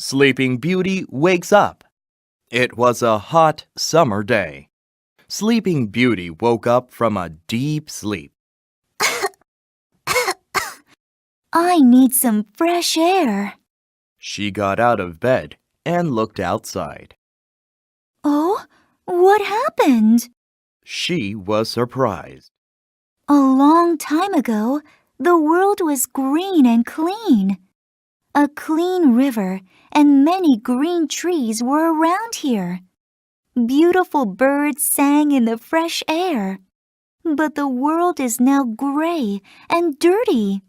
Sleeping Beauty wakes up. It was a hot summer day. Sleeping Beauty woke up from a deep sleep. I need some fresh air. She got out of bed and looked outside. Oh, what happened? She was surprised. A long time ago, the world was green and clean. A clean river and many green trees were around here. Beautiful birds sang in the fresh air. But the world is now gray and dirty.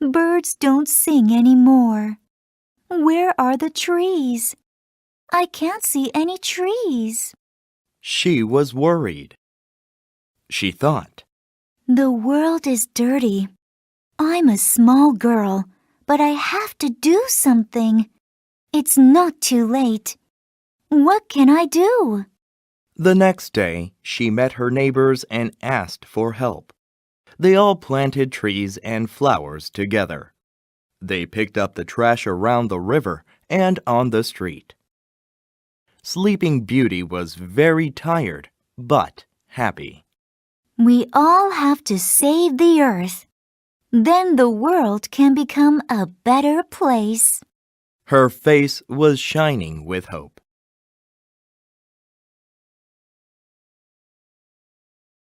Birds don't sing anymore. Where are the trees? I can't see any trees. She was worried. She thought, The world is dirty. I'm a small girl, but I have to do something. It's not too late. What can I do? The next day, she met her neighbors and asked for help. They all planted trees and flowers together. They picked up the trash around the river and on the street. Sleeping Beauty was very tired, but happy. We all have to save the earth. Then the world can become a better place. Her face was shining with hope.